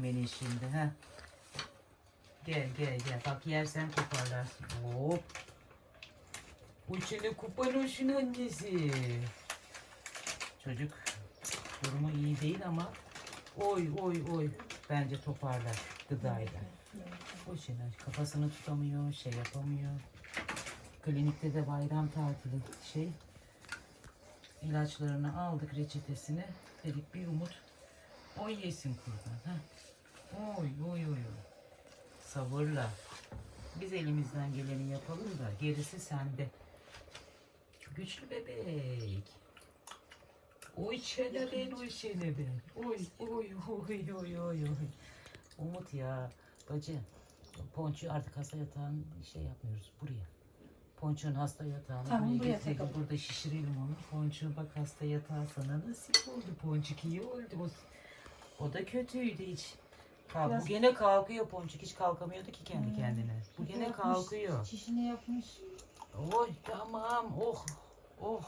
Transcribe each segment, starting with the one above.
yedirmeni şimdi. ha. Gel gel gel. Bak yersen toparlarsın. Hop. Bu içine kupanoşun annesi. Çocuk durumu iyi değil ama oy oy oy bence toparlar gıdayla. O şeyler kafasını tutamıyor, şey yapamıyor. Klinikte de bayram tatili şey. İlaçlarını aldık reçetesini. Dedik bir umut. O yesin kurban. Ha. Oy oy oy. Sabırla. Biz elimizden geleni yapalım da gerisi sende. Güçlü bebek. Oy çene ben, oy çene ben. Oy oy oy oy oy oy. Umut ya. Bacı. Ponçu artık hasta yatağın şey yapmıyoruz buraya. Ponçun hasta yatağını Tamam, buraya getirelim. Burada şişirelim onu. Ponçu bak hasta yatağı sana nasip oldu. Ponçuk iyi oldu. O, o da kötüydü hiç. Kalk, Biraz- Bu gene kalkıyor Ponçuk. Hiç kalkamıyordu ki kendi Hmm. kendine. Bu gene Yapmış, kalkıyor. Çişini yapmış. Oy tamam. Oh. Oh.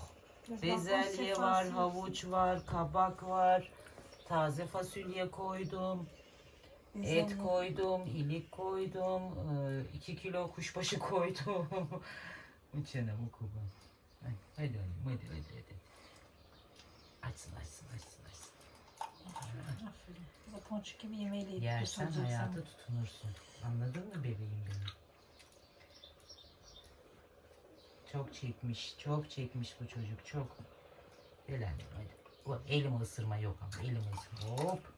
Biraz Bezelye var, sefası havuç var, kabak var. Taze fasulye koydum. Et Bezelye. koydum, ilik koydum, 2 kilo kuşbaşı koydum. Uçana mı kurban? Ay, Hadi oğlum, hadi hadi hadi. Açsın açsın açsın açsın. Bu ponçik gibi yemeğiyle Yersen kurtulacaksın. hayata tutunursun. Anladın mı bebeğim benim? Çok çekmiş, çok çekmiş bu çocuk, çok. Gel annem hadi. Bu elimi ısırma yok ama elimi ısırma. Hop.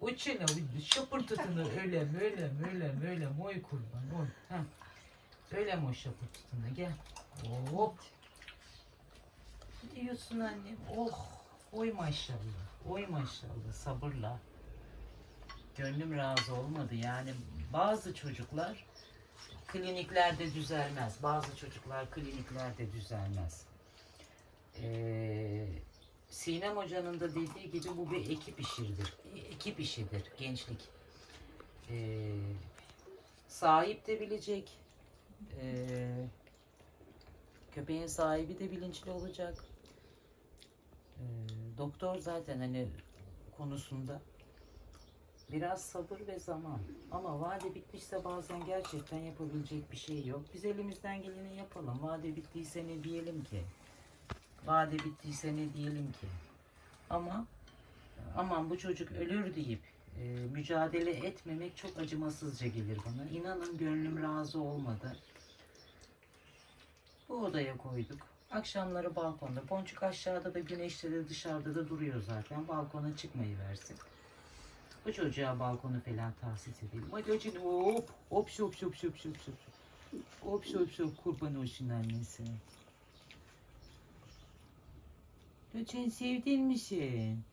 Uçuna şapır tutunu öyle mi öyle mi öyle mi öyle mi oy kurban oy. Ha. Öyle mi o şapır tutunu gel. Hop. Diyorsun annem. Oh. Oy maşallah. Oy maşallah. Sabırla. Gönlüm razı olmadı. Yani bazı çocuklar kliniklerde düzelmez. Bazı çocuklar kliniklerde düzelmez. Ee, Sinem Hoca'nın da dediği gibi bu bir ekip işidir. Ekip işidir gençlik. Ee, sahip de bilecek. Ee, köpeğin sahibi de bilinçli olacak. Ee, doktor zaten hani konusunda biraz sabır ve zaman. Ama vade bitmişse bazen gerçekten yapabilecek bir şey yok. Biz elimizden geleni yapalım. Vade bittiyse ne diyelim ki? Vade bittiyse ne diyelim ki? Ama aman bu çocuk ölür deyip e, mücadele etmemek çok acımasızca gelir bana. İnanın gönlüm razı olmadı. Bu odaya koyduk. Akşamları balkonda. Boncuk aşağıda da güneşte de dışarıda da duruyor zaten. Balkona çıkmayı versin. Bu çocuğa balkonu falan tahsis edelim. Hadi hadi hop hop şop şop şop şop şop. Hop şop şop kurban olsun annesi. Lütfen sevdin misin?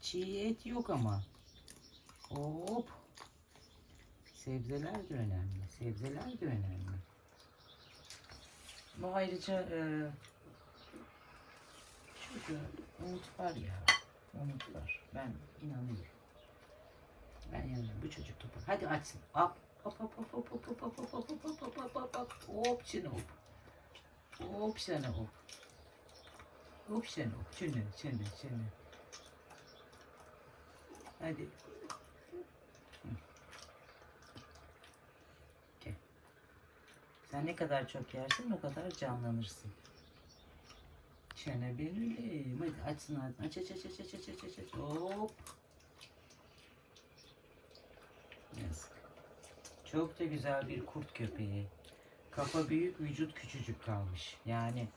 Çiğ et yok ama. Hop. Sebzeler de önemli. Sebzeler de önemli. Bu ayrıca e, şurada umut var ya. Umut var. Ben inanıyorum. Ben inanıyorum. Bu çocuk topar. Hadi açsın. Hop. Hop hop hop hop hop hop hop hop hop hop hop hop hop hop hop şimdi hop. Hop sana hop. Hop sen hop. Şimdi şimdi şimdi. Hadi. Sen ne kadar çok yersin o kadar canlanırsın. Çene belirleyim. Hadi açsın ağzını. Aç aç aç aç aç aç aç aç. Hop. Yazık. Çok da güzel bir kurt köpeği. Kafa büyük, vücut küçücük kalmış. Yani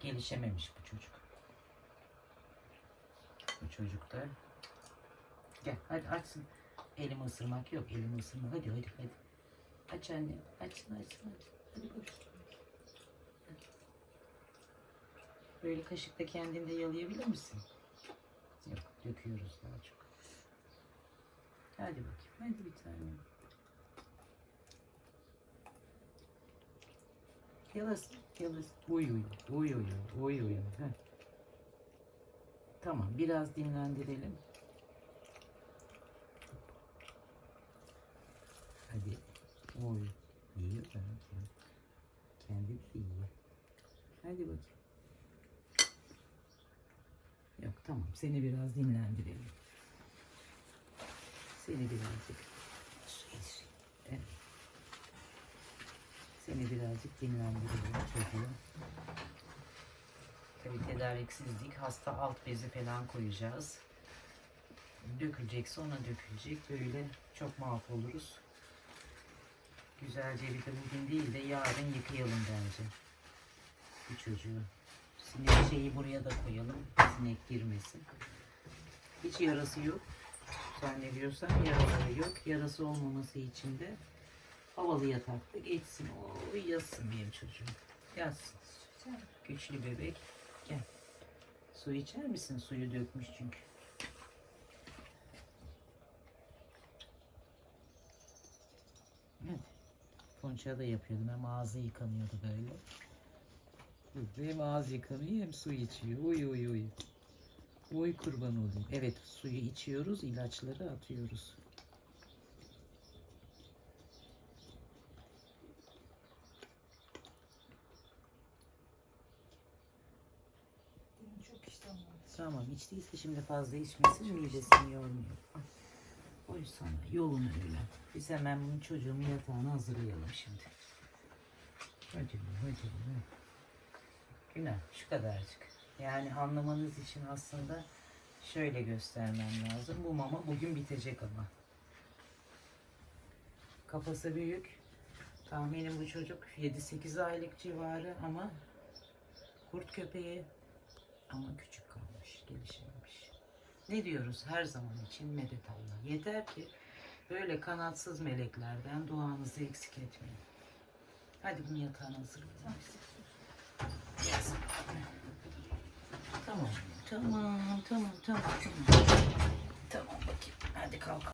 gelişememiş bu çocuk. Bu çocuk da Gel hadi açsın. Elimi ısırmak yok. Elimi ısırma. Hadi hadi hadi. Aç anne. Açsın açsın açsın. Böyle kaşıkla kendinde yalayabilir misin? Yok. Döküyoruz daha çok. Hadi bakayım. Hadi bir tane. Yalasın. Yalasın. Uy uy. Uy uy. Uy uy. Heh. Tamam. Biraz dinlendirelim. Hadi. Oy. İyi ben. Kendi de iyi. Hadi bakayım. Yok tamam seni biraz dinlendirelim. Seni birazcık Evet. Seni birazcık dinlendirelim çocuğum. Tabii tedariksizlik, hasta alt bezi falan koyacağız. Dökülecek, sonra dökülecek. Böyle çok mahvoluruz. Güzelce bir de bugün değil de yarın yıkayalım bence. Bu çocuğu. Sinek şeyi buraya da koyalım. Sinek girmesin. Hiç yarası yok. Zannediyorsam yaraları yok. Yarası olmaması için de havalı yatakta geçsin. O yatsın benim çocuğum. Yatsın. Güçlü bebek. Gel. Su içer misin? Suyu dökmüş çünkü. Evet. Ponça da yapıyordum. Hem ağzı yıkanıyordu böyle. Burada hem ağız yıkanıyor hem su içiyor. Uy uy uy. Oy kurban olayım. Evet suyu içiyoruz, ilaçları atıyoruz. Çok iştahım. Tamam içtiyse şimdi fazla içmesin midesini yormuyor. Oy sana yolunu öyle. Biz hemen bunun çocuğumun yatağını hazırlayalım şimdi. Hadi hadi. Günah şu kadarcık. Yani anlamanız için aslında şöyle göstermem lazım. Bu mama bugün bitecek ama. Kafası büyük. Tahminim bu çocuk 7-8 aylık civarı ama kurt köpeği ama küçük kalmış, gelişememiş. Ne diyoruz her zaman için medet Allah. Yeter ki böyle kanatsız meleklerden duanızı eksik etmeyin. Hadi bunu yatağına hazırlayalım. Yes. Tamam, tamam, tamam, tamam, tamam. Tamam bakayım. Hadi kalk.